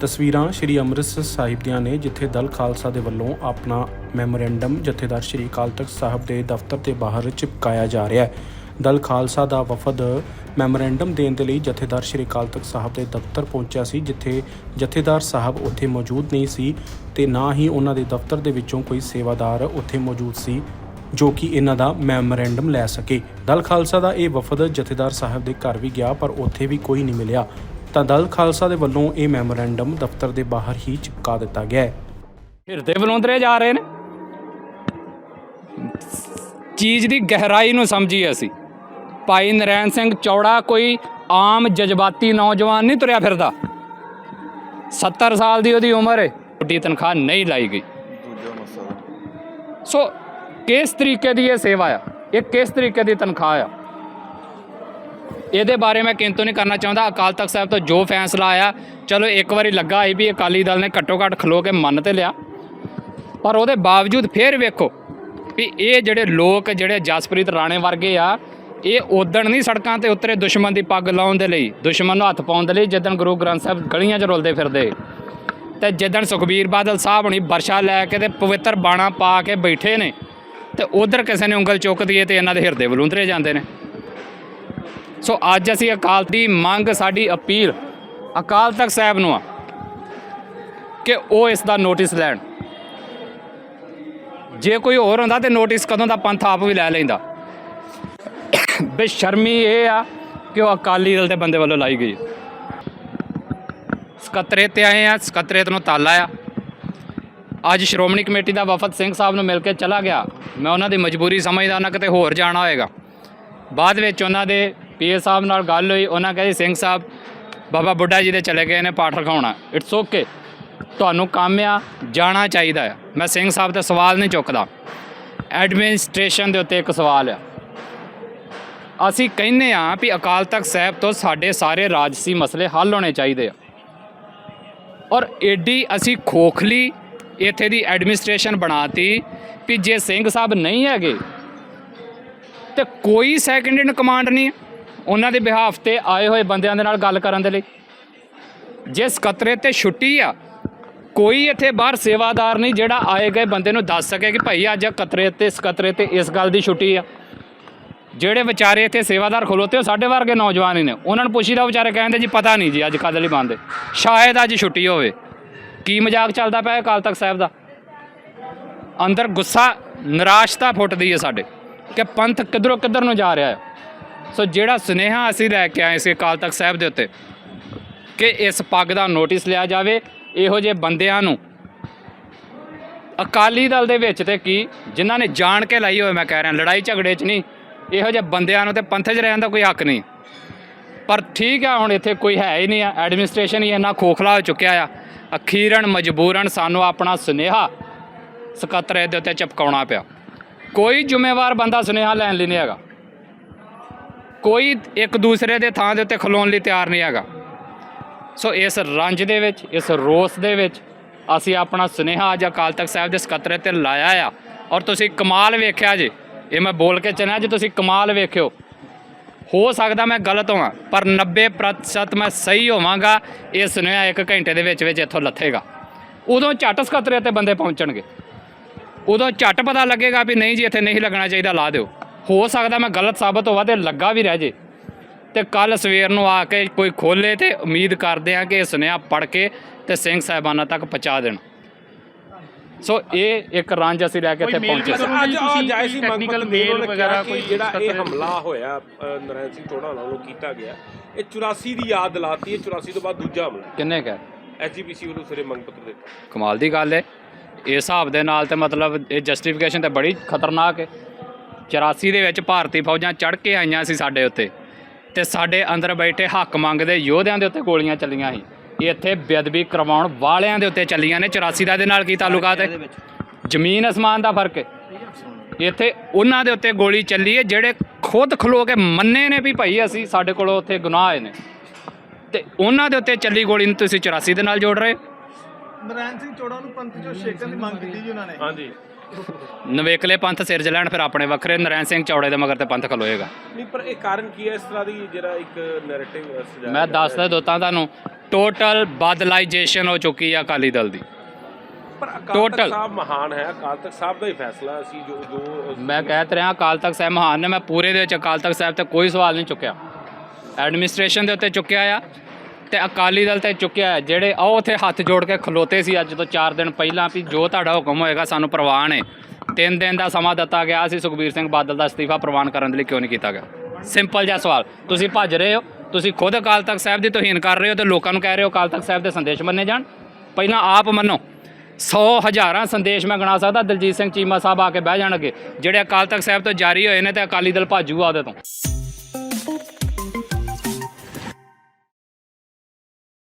ਤਸਵੀਰਾਂ ਸ਼੍ਰੀ ਅੰਮ੍ਰਿਤਸਰ ਸਾਹਿਬ ਦੀਆਂ ਨੇ, ਜਿੱਥੇ ਦਲ ਖਾਲਸਾ ਦੇ ਵੱਲੋਂ ਆਪਣਾ ਮੈਮੋਰੈਂਡਮ ਜਥੇਦਾਰ ਸ਼੍ਰੀ ਅਕਾਲ ਤਖਤ ਸਾਹਿਬ ਦੇ ਦਫ਼ਤਰ ਦੇ ਬਾਹਰ ਚਿਪਕਾਇਆ ਜਾ ਰਿਹਾ ਹੈ। ਦਲ ਖਾਲਸਾ ਦਾ ਵਫਦ ਮੈਮੋਰੈਂਡਮ ਦੇਣ ਦੇ ਲਈ ਜਥੇਦਾਰ ਸ਼੍ਰੀ ਅਕਾਲ ਤਖਤ ਸਾਹਿਬ ਦੇ ਦਫ਼ਤਰ ਪਹੁੰਚਿਆ ਸੀ, ਜਿੱਥੇ ਜਥੇਦਾਰ ਸਾਹਿਬ ਉੱਥੇ ਮੌਜੂਦ ਨਹੀਂ ਸੀ ਤੇ ਨਾ ਹੀ ਉਹਨਾਂ ਦੇ ਦਫ਼ਤਰ ਦੇ ਵਿੱਚੋਂ ਕੋਈ ਸੇਵਾਦਾਰ ਉੱਥੇ ਮੌਜੂਦ ਸੀ ਜੋ ਕਿ ਇਹਨਾਂ ਦਾ ਮੈਮੋਰੈਂਡਮ ਲੈ ਸਕੇ। ਦਲ ਖਾਲਸਾ ਦਾ ਇਹ ਵਫਦ ਜਥੇਦਾਰ ਸਾਹਿਬ ਦੇ ਘਰ ਵੀ ਗਿਆ, ਪਰ ਉੱਥੇ ਵੀ ਕੋਈ ਨਹੀਂ ਮਿਲਿਆ। ਤਾਂ ਦਲ ਖਾਲਸਾ ਦੇ ਵੱਲੋਂ ਇਹ ਮੈਮੋਰੈਂਡਮ ਦਫ਼ਤਰ ਦੇ ਬਾਹਰ ਹੀ ਚਿਪਕਾ ਦਿੱਤਾ ਗਿਆ ਹੈ। ਹਿਰਦੇ ਬਲੁੰਦਰੇ ਜਾ ਰਹੇ ਨੇ। ਚੀਜ਼ ਦੀ ਗਹਿਰਾਈ ਨੂੰ ਸਮਝੀ ਅਸੀਂ। ਭਾਈ ਨਰੈਣ ਸਿੰਘ ਚੌੜਾ ਕੋਈ ਆਮ ਜਜ਼ਬਾਤੀ ਨੌਜਵਾਨ ਨਹੀਂ ਤੁਰਿਆ ਫਿਰਦਾ। 70 ਸਾਲ ਦੀ ਉਹਦੀ ਉਮਰ ਹੈ ਛੋਟੀ ਤਨਖਾਹ ਨਹੀਂ ਲਾਈ ਗਈ। ਸੋ ਕਿਸ ਤਰੀਕੇ ਦੀ ਇਹ ਸੇਵਾ ਆ? ਇਹ ਕਿਸ ਤਰੀਕੇ ਦੀ ਤਨਖਾਹ ਆ? ਇਹਦੇ ਬਾਰੇ ਮੈਂ ਕਿੰਤੂ ਨਹੀਂ ਕਰਨਾ ਚਾਹੁੰਦਾ। ਅਕਾਲ ਤਖਤ ਸਾਹਿਬ ਤੋਂ ਜੋ ਫੈਸਲਾ ਆਇਆ, ਚਲੋ ਇੱਕ ਵਾਰੀ ਲੱਗਾ ਆਈ ਵੀ ਅਕਾਲੀ ਦਲ ਨੇ ਘੱਟੋ ਘੱਟ ਖਲੋ ਕੇ ਮੰਨ ਤੇ ਲਿਆ। ਪਰ ਉਹਦੇ ਬਾਵਜੂਦ ਫੇਰ ਵੇਖੋ ਵੀ ਇਹ ਜਿਹੜੇ ਲੋਕ, ਜਿਹੜੇ ਜਸਪ੍ਰੀਤ ਰਾਣੇ ਵਰਗੇ ਆ, ਇਹ ਉਦਣ ਨਹੀਂ ਸੜਕਾਂ ਤੇ ਉਤਰੇ ਦੁਸ਼ਮਣ ਦੀ ਪੱਗ ਲਾਉਣ ਦੇ ਲਈ, ਦੁਸ਼ਮਣ ਨੂੰ ਹੱਥ ਪਾਉਣ ਦੇ ਲਈ, ਜਿੱਦਣ ਗੁਰੂ ਗ੍ਰੰਥ ਸਾਹਿਬ ਗਲੀਆਂ 'ਚ ਰੁਲਦੇ ਫਿਰਦੇ। ਤੇ ਜਿੱਦਣ ਸੁਖਬੀਰ ਬਾਦਲ ਸਾਹਿਬ ਹੁਣੀ ਵਰਸ਼ਾ ਲੈ ਕੇ ਤੇ ਪਵਿੱਤਰ ਬਾਣਾ ਪਾ ਕੇ ਬੈਠੇ ਨੇ, ਤੇ ਉਧਰ ਕਿਸੇ ਨੇ ਉਂਗਲ ਚੁੱਕਦੀ ਏ ਤੇ ਇਹਨਾਂ ਦੇ ਹਿਰਦੇ ਬਲੂੰਦਰੇ ਜਾਂਦੇ ਨੇ। ਸੋ ਅੱਜ ਅਸੀਂ ਅਕਾਲ ਦੀ ਮੰਗ, ਸਾਡੀ ਅਪੀਲ ਅਕਾਲ ਤਖਤ ਸਾਹਿਬ ਨੂੰ ਆ ਕਿ ਉਹ ਇਸ ਦਾ ਨੋਟਿਸ ਲੈਣ। ਜੇ ਕੋਈ ਹੋਰ ਹੁੰਦਾ ਤੇ ਨੋਟਿਸ ਕਦੋਂ ਦਾ ਪੰਥ ਆਪ ਵੀ ਲੈ ਲੈਂਦਾ। ਬੇਸ਼ਰਮੀ ਇਹ ਆ ਕਿ ਉਹ ਅਕਾਲੀ ਦਲ ਦੇ ਬੰਦੇ ਵੱਲੋਂ ਲਾਈ ਗਈ। ਸਕੱਤਰੇਤ ਤੇ ਆਏ ਆ, ਸਕੱਤਰੇਤ ਨੂੰ ਤਾਲਾ ਆ। ਅੱਜ ਸ਼੍ਰੋਮਣੀ ਕਮੇਟੀ ਦਾ ਵਫਦ ਸਿੰਘ ਸਾਹਿਬ ਨੂੰ ਮਿਲ ਕੇ ਚਲਾ ਗਿਆ। ਮੈਂ ਉਹਨਾਂ ਦੀ ਮਜਬੂਰੀ ਸਮਝਦਾ ਉਹਨਾਂ ਕਿਤੇ ਹੋਰ ਜਾਣਾ ਹੋਏਗਾ। ਬਾਅਦ ਵਿੱਚ ਉਹਨਾਂ ਦੇ ਪੀਏ ਸਾਹਿਬ ਨਾਲ ਗੱਲ ਹੋਈ, ਉਹਨਾਂ ਕਹਿੰਦੇ, ਸਿੰਘ ਸਾਹਿਬ, ਬਾਬਾ ਬੁੱਢਾ ਜੀ ਦੇ ਚਲੇ ਗਏ ਨੇ ਪਾਠ ਰਖਾਉਣਾ। ਇਟਸ ਓਕੇ ਤੁਹਾਨੂੰ ਕੰਮ ਆ, ਜਾਣਾ ਚਾਹੀਦਾ ਆ। ਮੈਂ ਸਿੰਘ ਸਾਹਿਬ ਤੇ ਸਵਾਲ ਨਹੀਂ ਚੁੱਕਦਾ। ਐਡਮਿਨਿਸਟ੍ਰੇਸ਼ਨ ਦੇ ਉੱਤੇ ਇੱਕ ਸਵਾਲ ਆ। ਅਸੀਂ ਕਹਿੰਦੇ ਆ ਵੀ ਅਕਾਲ ਤਖਤ ਸਾਹਿਬ ਤੋਂ ਸਾਡੇ ਸਾਰੇ ਰਾਜਸੀ ਮਸਲੇ ਹੱਲ ਹੋਣੇ ਚਾਹੀਦੇ ਆ। ਔਰ ਏਡੀ ਅਸੀਂ ਖੋਖਲੀ ਇੱਥੇ ਦੀ ਐਡਮਿਨਿਸਟ੍ਰੇਸ਼ਨ ਬਣਾਤੀ ਵੀ ਜੇ ਸਿੰਘ ਸਾਹਿਬ ਨਹੀਂ ਹੈਗੇ, ਤੇ ਕੋਈ ਸੈਕੰਡ ਇਨ ਕਮਾਂਡ ਨਹੀਂ ਉਹਨਾਂ ਦੇ ਬਿਹਾਫ ਤੇ ਆਏ ਹੋਏ ਬੰਦਿਆਂ ਦੇ ਨਾਲ ਗੱਲ ਕਰਨ ਦੇ ਲਈ। ਜੇ ਸਕੱਤਰੇ ਤੇ ਛੁੱਟੀ ਆ, ਕੋਈ ਇੱਥੇ ਬਾਹਰ ਸੇਵਾਦਾਰ ਨਹੀਂ ਜਿਹੜਾ ਆਏ ਗਏ ਬੰਦੇ ਨੂੰ ਦੱਸ ਸਕੇ ਕਿ ਭਾਈ ਅੱਜ ਕਤਰੇ ਤੇ, ਸਕੱਤਰੇ ਤੇ ਇਸ ਗੱਲ ਦੀ ਛੁੱਟੀ ਆ। ਜਿਹੜੇ ਵਿਚਾਰੇ ਇੱਥੇ ਸੇਵਾਦਾਰ ਖਲੋਤੇ ਉਹ ਸਾਡੇ ਵਰਗੇ ਨੌਜਵਾਨ ਹੀ ਨੇ। ਉਹਨਾਂ ਨੂੰ ਪੁੱਛੀਦਾ ਵਿਚਾਰੇ ਕਹਿੰਦੇ ਜੀ ਪਤਾ ਨਹੀਂ ਜੀ ਅੱਜ ਕਦ ਲਈ ਬੰਦ ਸ਼ਾਇਦ ਅੱਜ ਛੁੱਟੀ ਹੋਵੇ। ਕੀ ਮਜ਼ਾਕ ਚੱਲਦਾ ਪਿਆ ਅਕਾਲ ਤਖਤ ਸਾਹਿਬ ਦਾ? ਅੰਦਰ ਗੁੱਸਾ, ਨਿਰਾਸ਼ਤਾ ਫੁੱਟਦੀ ਹੈ ਸਾਡੇ ਕਿ ਪੰਥ ਕਿੱਧਰੋਂ ਕਿੱਧਰ ਨੂੰ ਜਾ ਰਿਹਾ ਹੈ। ਸੋ ਜਿਹੜਾ ਸੁਨੇਹਾ ਅਸੀਂ ਲੈ ਕੇ ਆਏ ਸੀ ਅਕਾਲ ਤਖਤ ਸਾਹਿਬ ਦੇ ਉੱਤੇ ਕਿ ਇਸ ਪੱਗ ਦਾ ਨੋਟਿਸ ਲਿਆ ਜਾਵੇ, ਇਹੋ ਜਿਹੇ ਬੰਦਿਆਂ ਨੂੰ ਅਕਾਲੀ ਦਲ ਦੇ ਵਿੱਚ ਤੇ ਕੀ, ਜਿਨ੍ਹਾਂ ਨੇ ਜਾਣ ਕੇ ਲਾਈ ਹੋਏ ਮੈਂ ਕਹਿ ਰਿਹਾ, ਲੜਾਈ ਝਗੜੇ 'ਚ ਨਹੀਂ, ਇਹੋ ਜਿਹੇ ਬੰਦਿਆਂ ਨੂੰ ਤੇ ਪੰਥ 'ਚ ਰਹਿਣ ਦਾ ਕੋਈ ਹੱਕ ਨਹੀਂ। ਪਰ ਠੀਕ ਆ, ਹੁਣ ਇੱਥੇ ਕੋਈ ਹੈ ਹੀ ਨਹੀਂ ਆ, ਐਡਮਿਨਿਸਟ੍ਰੇਸ਼ਨ ਹੀ ਇੰਨਾ ਖੋਖਲਾ ਹੋ ਚੁੱਕਿਆ ਆ ਅਖੀਰਨ ਮਜਬੂਰਨ ਸਾਨੂੰ ਆਪਣਾ ਸੁਨੇਹਾ ਸਕੱਤਰੇ ਦੇ ਉੱਤੇ ਚਪਕਾਉਣਾ ਪਿਆ। ਕੋਈ ਜ਼ਿੰਮੇਵਾਰ ਬੰਦਾ ਸੁਨੇਹਾ ਲੈਣ ਲਈ ਨਹੀਂ ਹੈਗਾ। ਕੋਈ ਇੱਕ ਦੂਸਰੇ ਦੇ ਥਾਂ ਦੇ ਉੱਤੇ ਖਲੋਣ ਲਈ ਤਿਆਰ ਨਹੀਂ ਹੈਗਾ। ਸੋ ਇਸ ਰੰਜ ਦੇ ਵਿੱਚ, ਇਸ ਰੋਸ ਦੇ ਵਿੱਚ ਅਸੀਂ ਆਪਣਾ ਸੁਨੇਹਾ ਅੱਜ ਅਕਾਲ ਤਖਤ ਸਾਹਿਬ ਦੇ ਸਕੱਤਰੇ ਤੇ ਲਾਇਆ ਆ। ਔਰ ਤੁਸੀਂ ਕਮਾਲ ਵੇਖਿਆ ਜੀ। ਇਹ ਮੈਂ ਬੋਲ ਕੇ ਚੱਲਿਆ, ਜੀ ਤੁਸੀਂ ਕਮਾਲ ਵੇਖਿਓ। ਹੋ ਸਕਦਾ ਮੈਂ ਗਲਤ ਹੋਵਾਂ, ਪਰ 90% ਮੈਂ ਸਹੀ ਹੋਵਾਂਗਾ। ਇਹ ਸੁਨੇਹਾ ਇੱਕ ਘੰਟੇ ਦੇ ਵਿੱਚ ਵਿੱਚ ਇੱਥੋਂ ਲੱਥੇਗਾ। ਉਦੋਂ ਝੱਟ ਸਕੱਤਰੇ ਤੇ ਬੰਦੇ ਪਹੁੰਚਣਗੇ। ਉਦੋਂ ਝੱਟ ਪਤਾ ਲੱਗੇਗਾ ਵੀ ਨਹੀਂ ਜੀ, ਇੱਥੇ ਨਹੀਂ ਲੱਗਣਾ ਚਾਹੀਦਾ, ਲਾ ਦਿਓ। ਹੋ ਸਕਦਾ ਮੈਂ ਗਲਤ ਸਾਬਤ ਹੋਵਾਂ ਤੇ ਲੱਗਾ ਵੀ ਰਹਿ ਜੇ। ਤੇ ਕੱਲ ਸਵੇਰ ਨੂੰ ਆ ਕੇ ਕੋਈ ਖੋਲੇ ਤੇ ਉਮੀਦ ਕਰਦੇ ਆ ਕਿ ਇਹ ਸੁਨੇਹਾ ਪੜ ਕੇ ਤੇ ਸਿੰਘ ਸਾਹਿਬਾਨਾਂ ਤੱਕ ਪਹੁੰਚਾ ਦੇਣ। ਸੋ ਇਹ ਇੱਕ ਰੰਜ ਅਸੀਂ ਲੈ ਕੇ ਇੱਥੇ ਪਹੁੰਚੇ ਸੀ। ਅੱਜ ਆ ਜਾਏ ਸੀ ਮੇਲ mail ਵਗੈਰਾ ਕਿ ਕੋਈ ਜਿਹੜਾ ਇਹ ਹਮਲਾ ਹੋਇਆ ਅ, ਨਰੈਣ ਸਿੰਘ ਚੋੜਾ ਵੱਲੋਂ ਕੀਤਾ ਗਿਆ। ਇਹ 84 ਦੀ ਯਾਦ ਦਿਲਾਤੀ ਹੈ 84 ਤੋਂ ਬਾਅਦ ਦੂਜਾ ਹਮਲਾ। ਕਿੰਨੇ ਕਹਿ ਐਸਜੀਪੀਸੀ ਵੱਲੋਂ ਸਵੇਰੇ ਮੰਗ ਪੱਤਰ ਦਿੱਤਾ। ਕਮਾਲ ਦੀ ਗੱਲ ਹੈ ਇਸ ਹਿਸਾਬ ਦੇ ਨਾਲ ਤੇ ਮਤਲਬ ਇਹ ਜਸਟੀਫਿਕੇਸ਼ਨ ਤੇ ਬੜੀ ਖਤਰਨਾਕ ਹੈ 84 ਦੇ ਵਿੱਚ ਭਾਰਤੀ ਫੌਜਾਂ ਚੜ ਕੇ ਆਈਆਂ ਸੀ ਸਾਡੇ ਉੱਤੇ ਤੇ ਸਾਡੇ ਅੰਦਰ ਬੈਠੇ ਹੱਕ ਮੰਗਦੇ ਯੋਧਿਆਂ ਦੇ ਉੱਤੇ ਗੋਲੀਆਂ ਚੱਲੀਆਂ ਸੀ। ਇੱਥੇ ਬੇਅਦਬੀ ਕਰਵਾਉਣ ਵਾਲਿਆਂ ਦੇ ਉੱਤੇ ਚੱਲੀਆਂ ਨੇ। 84 ਦਾ ਇਹਦੇ ਨਾਲ ਕੀ ਤਾਲੁਕਾਤ ਹੈ ਜ਼ਮੀਨ ਅਸਮਾਨ ਦਾ ਫ਼ਰਕ ਹੈ। ਇੱਥੇ ਉਹਨਾਂ ਦੇ ਉੱਤੇ ਗੋਲੀ ਚੱਲੀ ਹੈ ਜਿਹੜੇ ਖੁਦ ਖਲੋ ਕੇ ਮੰਨੇ ਨੇ ਵੀ ਭਾਈ ਅਸੀਂ ਸਾਡੇ ਕੋਲੋਂ ਉੱਥੇ ਗੁਨਾਹ ਆਏ ਨੇ। ਤੇ ਉਹਨਾਂ ਦੇ ਉੱਤੇ ਚੱਲੀ ਗੋਲੀ ਨੂੰ ਤੁਸੀਂ 84 ਦੇ ਨਾਲ ਜੋੜ ਰਹੇ। ਨਰੈਣ ਸਿੰਘ ਚੋੜਾ ਨੂੰ ਪੰਥ ਚੋਂ ਛੇਕਣ ਦੀ ਮੰਗ ਕੀਤੀ ਜੀ ਉਹਨਾਂ ਨੇ। ਹਾਂਜੀ। ਨਵੇਕਲੇ ਪੰਥ ਸਿਰ ਜਲਣ ਫਿਰ ਆਪਣੇ ਵੱਖਰੇ ਨਰੈਣ ਸਿੰਘ ਚੌੜੇ ਦੇ ਮਗਰ ਤੇ ਪੰਥ ਖਲੋਏਗਾ। ਨਹੀਂ ਪਰ ਇਹ ਕਾਰਨ ਕੀ ਹੈ? ਇਸ ਤਰ੍ਹਾਂ ਦੀ ਜਿਹੜਾ ਇੱਕ ਨੈਰੇਟਿਵ ਸਜਾਇਆ ਮੈਂ ਦੱਸਦਾ ਦੋਤਾਂ ਤੁਹਾਨੂੰ ਟੋਟਲ ਬਦਲਾਈਜੇਸ਼ਨ ਹੋ ਚੁੱਕੀ ਆ ਅਕਾਲੀ ਦਲ ਦੀ। ਪਰ ਅਕਾਲ ਤਖਤ। ਸਾਹਿਬ ਮਹਾਨ ਹੈ। ਅਕਾਲ ਤਖਤ ਸਾਹਿਬ ਦਾ ਹੀ ਫੈਸਲਾ ਅਸੀਂ ਜੋ ਜੋ ਮੈਂ ਕਹਿ ਤੇ ਰਿਹਾ ਅਕਾਲ ਤਖਤ ਸਾਹਿਬ ਮਹਾਨ ਨੇ। ਮੈਂ ਪੂਰੇ ਦੇ ਵਿੱਚ ਅਕਾਲ ਤਖਤ ਸਾਹਿਬ ਤੇ ਕੋਈ ਸਵਾਲ ਨਹੀਂ ਚੁੱਕਿਆ। ਐਡਮਿਨਿਸਟ੍ਰੇਸ਼ਨ ਦੇ ਉੱਤੇ ਚੁੱਕਿਆ ਆ। ਤੇ ਅਕਾਲੀ ਦਲ ਤੇ ਚੁੱਕਿਆ ਜਿਹੜੇ ਆਹ ਉੱਥੇ ਹੱਥ ਜੋੜ ਕੇ ਖਲੋਤੇ ਸੀ ਅੱਜ ਤੋਂ 4 ਦਿਨ ਪਹਿਲਾਂ ਵੀ ਜੋ ਤੁਹਾਡਾ ਹੁਕਮ ਹੋਏਗਾ ਸਾਨੂੰ ਪ੍ਰਵਾਨ ਹੈ ਤਿੰਨ ਦਿਨ ਦਾ ਸਮਾਂ ਦਿੱਤਾ ਗਿਆ ਸੀ, ਸੁਖਬੀਰ ਸਿੰਘ ਬਾਦਲ ਦਾ ਅਸਤੀਫਾ ਪ੍ਰਵਾਨ ਕਰਨ ਦੇ ਲਈ ਕਿਉਂ ਨਹੀਂ ਕੀਤਾ ਗਿਆ? ਸਿੰਪਲ ਜਿਹਾ ਸਵਾਲ, ਤੁਸੀਂ ਭੱਜ ਰਹੇ ਹੋ, ਤੁਸੀਂ ਖੁਦ ਅਕਾਲ ਤਖਤ ਸਾਹਿਬ ਦੀ ਤੋਹੀਨ ਕਰ ਰਹੇ ਹੋ ਤੇ ਲੋਕਾਂ ਨੂੰ ਕਹਿ ਰਹੇ ਹੋ ਅਕਾਲ ਤਖਤ ਸਾਹਿਬ ਦੇ ਸੰਦੇਸ਼ ਮੰਨੇ ਜਾਣ। ਪਹਿਲਾਂ ਆਪ ਮੰਨੋ, ਸੌ ਹਜ਼ਾਰਾਂ ਸੰਦੇਸ਼ ਮੈਂ ਗਣਾ ਸਕਦਾ, ਦਲਜੀਤ ਸਿੰਘ ਚੀਮਾ ਸਾਹਿਬ ਆ ਕੇ ਬਹਿ ਜਾਣਗੇ, ਜਿਹੜੇ ਅਕਾਲ ਤਖਤ ਸਾਹਿਬ ਤੋਂ ਜਾਰੀ ਹੋਏ ਨੇ ਤੇ ਅਕਾਲੀ ਦਲ ਭਾਜੂਗਾ ਉਹਦੇ ਤੋਂ।